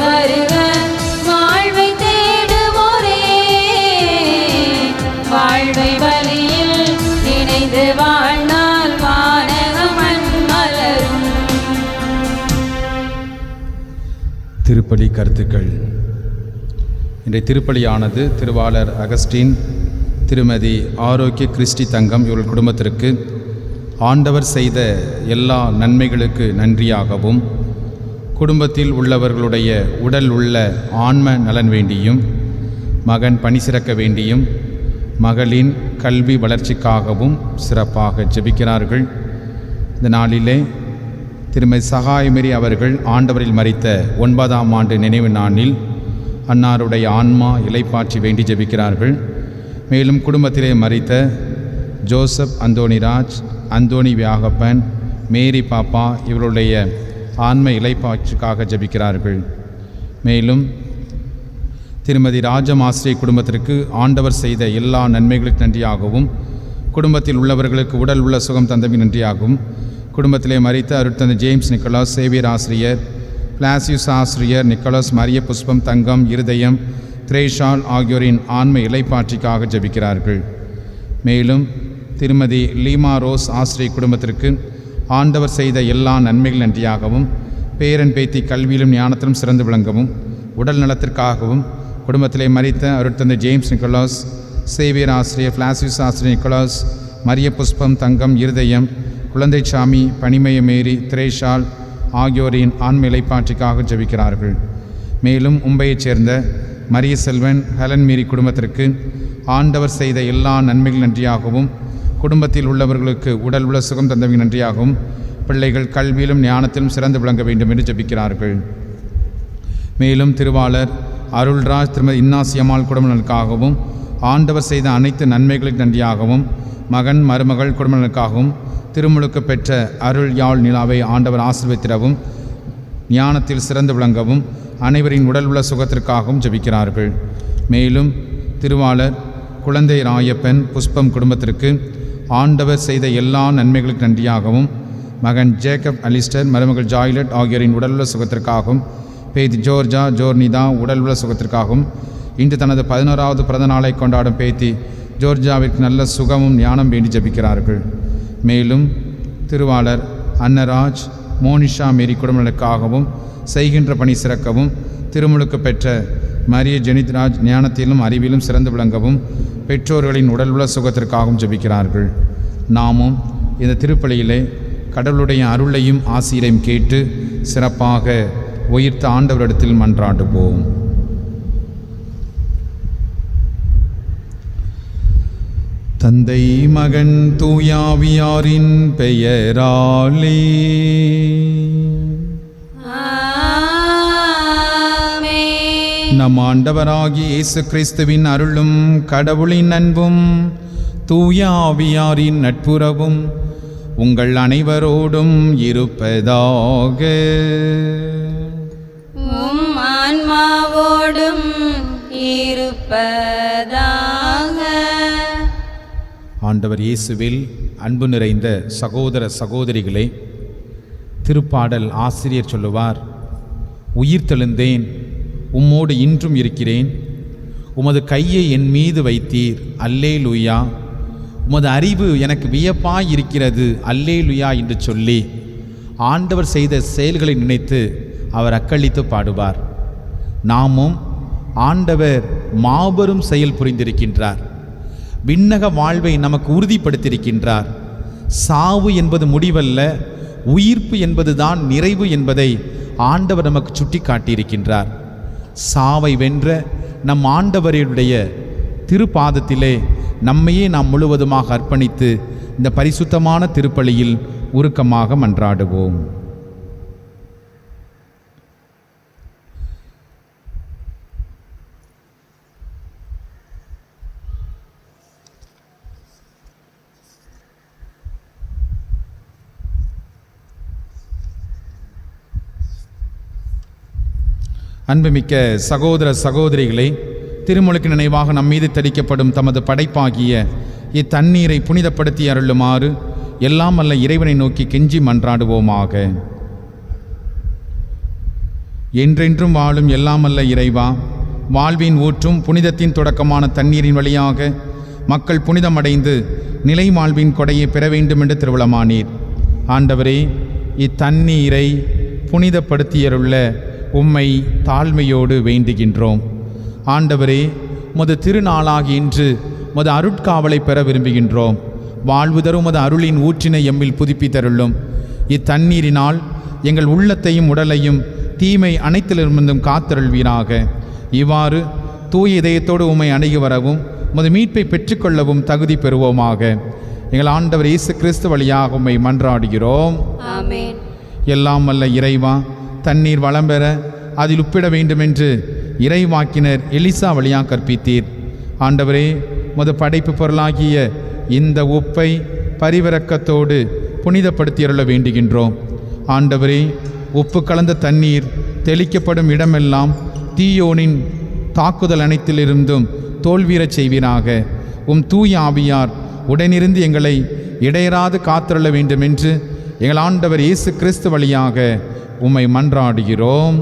வருக. வாழ்வை தேடுவோரே வாழ்வை இணைந்து மலரும். திருப்பலி கருத்துக்கள். இன்றைய திருப்பலியானது திருவாளர் அகஸ்டின் திருமதி ஆரோக்கிய கிறிஸ்டி தங்கம் இவர்கள் குடும்பத்திற்கு ஆண்டவர் செய்த எல்லா நன்மைகளுக்கு நன்றியாகவும் குடும்பத்தில் உள்ளவர்களுடைய உடல் உள்ள ஆன்ம நலன் வேண்டியும் மகன் பணி சிறக்க வேண்டியும் மகளின் கல்வி வளர்ச்சிக்காகவும் சிறப்பாக ஜெபிக்கிறார்கள். இந்த நாளிலே திருமதி சகாயமேரி அவர்கள் ஆண்டவரில் மறித்த ஒன்பதாம் ஆண்டு நினைவு நாளில் அன்னாருடைய ஆன்மா இலைப்பாற்றி வேண்டி ஜெபிக்கிறார்கள். மேலும் குடும்பத்திலே மறித்த ஜோசப் அந்தோணிராஜ் அந்தோணி வியாகப்பன் மேரி பாப்பா இவருடைய ஆன்ம இலைப்பாற்றிக்காக ஜபிக்கிறார்கள். மேலும் திருமதி ராஜமாஸ்ரீ குடும்பத்திற்கு ஆண்டவர் செய்த எல்லா நன்மைகளுக்கு நன்றியாகவும் குடும்பத்தில் உள்ளவர்களுக்கு உடல் உள்ள சுகம் தந்தமை நன்றியாகவும் குடும்பத்திலே மறித்த அருட்தந்த ஜேம்ஸ் நிக்கோலாஸ் சேவியர் ஆசிரியர் பிளாசியூஸ் ஆசிரியர் நிக்கோலாஸ் மரிய புஷ்பம் தங்கம் இருதயம் திரேஷால் ஆகியோரின் ஆன்ம இலைப்பாற்றிக்காக ஜபிக்கிறார்கள். மேலும் திருமதி லீமா ரோஸ் ஆசிரிய குடும்பத்திற்கு ஆண்டவர் செய்த எல்லா நன்மைகள் நன்றியாகவும் பேரன் பேத்தி கல்வியிலும் ஞானத்திலும் சிறந்து விளங்கவும் உடல் நலத்திற்காகவும் குடும்பத்திலே மறித்த அருட்தந்தை ஜேம்ஸ் நிக்கோலாஸ் சேவியர் ஆசிரியர் பிளாசிஸ் ஆசிரியர் நிக்கோலாஸ் மரிய புஷ்பம் தங்கம் இருதயம் குழந்தைச்சாமி பனிமய மேரி திரேஷால் ஆகியோரின் ஆன்ம இலைப்பாற்றிக்காக ஜெபிக்கிறார்கள். மேலும் மும்பையைச் சேர்ந்த மரிய செல்வன் ஹெலன் மீரி குடும்பத்திற்கு ஆண்டவர் செய்த எல்லா நன்மைகள் நன்றியாகவும் குடும்பத்தில் உள்ளவர்களுக்கு உடல் உள்ள சுகம் தந்தவங்க நன்றியாகவும் பிள்ளைகள் கல்வியிலும் ஞானத்திலும் சிறந்து விளங்க வேண்டும் என்று ஜபிக்கிறார்கள். மேலும் திருவாளர் அருள்ராஜ் திருமதி இன்னாசியம்மாள் குடும்பங்களுக்காகவும் ஆண்டவர் செய்த அனைத்து நன்மைகளுக்கு நன்றியாகவும் மகன் மருமகள் குடும்பங்களுக்காகவும் திருமுழுக்கு பெற்ற அருள் யாழ் நிலாவை ஆண்டவர் ஆசீர்வதித்திடவும் ஞானத்தில் சிறந்து விளங்கவும் அனைவரின் உடல் உள்ள சுகத்திற்காகவும் ஜபிக்கிறார்கள். மேலும் திருவாளர் குழந்தை ராயப்பன் புஷ்பம் குடும்பத்திற்கு ஆண்டவர் செய்த எல்லா நன்மைகளுக்கு நன்றியாகவும் மகன் ஜேக்கப் அலிஸ்டர் மருமகள் ஜாய்லட் ஆகியோரின் உடலுள்ள சுகத்திற்காகவும் பேத்தி ஜோர்ஜா ஜோர்னிதா உடலுள்ள சுகத்திற்காகவும் இன்று தனது பதினோராவது பிறந்த நாளை கொண்டாடும் பேத்தி ஜோர்ஜாவிற்கு நல்ல சுகமும் ஞானம் வேண்டி ஜபிக்கிறார்கள். மேலும் திருவாளர் அன்னராஜ் மோனிஷா மேரி குடும்பங்களுக்காகவும் செய்கின்ற பணி சிறக்கவும் திருமுழுக்கு பெற்ற மரிய ஜெனித்ராஜ் ஞானத்திலும் அறிவிலும் சிறந்து விளங்கவும் பெற்றோர்களின் உடல் உள்ள சுகத்திற்காகவும் ஜபிக்கிறார்கள். நாமும் இந்த திருப்பலியிலே கடவுளுடைய அருளையும் ஆசிரியரையும் கேட்டு சிறப்பாக உயிர்த்த ஆண்டவரிடத்தில் மன்றாடுவோம். தந்தை மகன் தூயாவியாரின் பெயராலே நம் ஆண்டவராகிய இயேசு கிறிஸ்துவின் அருளும் கடவுளின் அன்பும் தூயாவியாரின் நட்புறவும் உங்கள் அனைவரோடும் இருப்பதாக. உம் ஆன்மாவோடும் இருப்பதாக. ஆண்டவர் இயேசுவில் அன்பு நிறைந்த சகோதர சகோதரிகளே திருப்பாடல் ஆசிரியர் சொல்லுவார் உயிர் தெழுந்தேன் உம்மோடு இன்றும் இருக்கிறேன். உமது கையை என் மீது வைத்தீர். அல்லே லுயா உமது அறிவு எனக்கு வியப்பாய் இருக்கிறது அல்லே லுயா என்று சொல்லி ஆண்டவர் செய்த செயல்களை நினைத்து அவர் அக்களித்து பாடுவார். நாமும் ஆண்டவர் மாபெரும் செயல் புரிந்திருக்கின்றார். விண்ணக வாழ்வை நமக்கு உறுதிப்படுத்தியிருக்கின்றார். சாவு என்பது முடிவல்ல உயிர்ப்பு என்பதுதான் நிறைவு என்பதை ஆண்டவர் நமக்கு சுட்டி காட்டியிருக்கின்றார் சாவை வென்ற நம் ஆண்டவருடைய திருப்பாதத்திலே நம்மையே நாம் முழுவதுமாக அர்ப்பணித்து இந்த பரிசுத்தமான திருப்பலியில் உருக்கமாக மன்றாடுவோம். அன்புமிக்க சகோதர சகோதரிகளை திருமுழுக்கு நினைவாக நம் மீது தெளிக்கப்படும் தமது படைப்பாகிய இத்தண்ணீரை புனிதப்படுத்தி அருளுமாறு எல்லாம் அல்ல இறைவனை நோக்கி கெஞ்சி மன்றாடுவோமாக. என்றென்றும் வாழும் எல்லாம் அல்ல இறைவா வாழ்வின் ஊற்றும் புனிதத்தின் தொடக்கமான தண்ணீரின் வழியாக மக்கள் புனிதமடைந்து நிலை வாழ்வின் கொடையை பெற வேண்டும் என்று திருவிழமானீர் ஆண்டவரே இத்தண்ணீரை புனிதப்படுத்தியருள்ள உம்மை தாழ்மையோடு வேண்டுகின்றோம். ஆண்டவரே முது திருநாளாகி இன்று முது அருட்காவலை பெற விரும்புகின்றோம். வாழ்வு தரும் உமது அருளின் ஊற்றினை எம்மில் புதுப்பித்தருளும். இத்தண்ணீரினால் எங்கள் உள்ளத்தையும் உடலையும் தீமை அனைத்திலிருந்தும் காத்தருள்வீராக. இவ்வாறு தூய இதயத்தோடு உம்மை அணுகி வரவும் உமது மீட்பை பெற்றுக்கொள்ளவும் தகுதி பெறுவோமாக. எங்கள் ஆண்டவர் இயேசு கிறிஸ்து வழியாக உம்மை மன்றாடுகிறோம். எல்லாம் வல்ல இறைவா தண்ணீர் வளம் பெற அதில் உப்பிட வேண்டுமென்று இறைவாக்கினர் எலிசா வழியாக கற்பித்தீர். ஆண்டவரே முத படைப்பு பொருளாகிய இந்த உப்பை பரிவிறக்கத்தோடு புனிதப்படுத்தியருள வேண்டுகின்றோம். ஆண்டவரே உப்பு கலந்த தண்ணீர் தெளிக்கப்படும் இடமெல்லாம் தீயோனின் தாக்குதல் அனைத்திலிருந்தும் தோல்வீரச் செய்வீராக. உம் தூய ஆவியார் உடனிருந்து எங்களை இடையராது காத்திருள வேண்டுமென்று எங்கள் ஆண்டவர் இயேசு கிறிஸ்து வழியாக உம்மை மன்றாடுகிறோம்.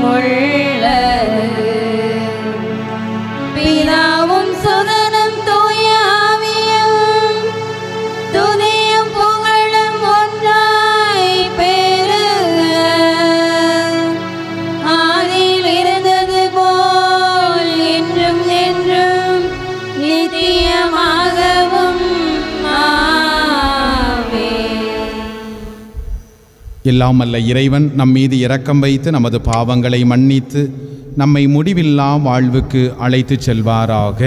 என்றென்றும் எல்லாம் அல்ல இறைவன் நம் மீது இரக்கம் வைத்து நமது பாவங்களை மன்னித்து நம்மை முடிவில்லா வாழ்வுக்கு அழைத்துச் செல்வாராக.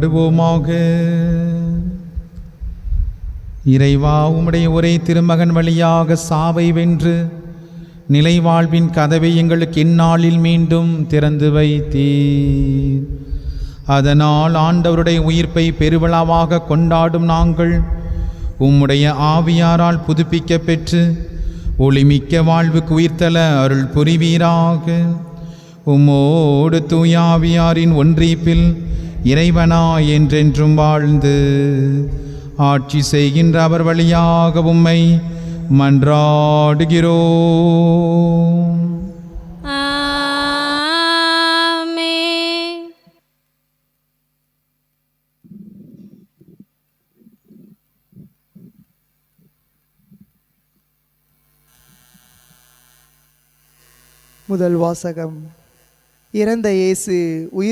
பாடுவோமாக. இறைவா உம்முடைய ஒரே திருமகன் வழியாக சாவை வென்று நிலை வாழ்வின் கதவை எங்களுக்கு இந்நாளில் மீண்டும் திறந்து வைத்தீர். அதனால் ஆண்டவருடைய உயிர்ப்பை பெருவிழாவாக கொண்டாடும் நாங்கள் உம்முடைய ஆவியாரால் புதுப்பிக்க பெற்று ஒளிமிக்க வாழ்வுக்கு உயிர்த்தல அருள் புரிவீராக. உம்மோடு தூயாவியாரின் ஒன்றிப்பில் இறைவனா என்றென்றும் வாழ்ந்து ஆட்சி செய்கின்ற அவர் வழியாக உம்மை மன்றாடுகிறோம். முதல் வாசகம். இறந்த இயேசு உயிர்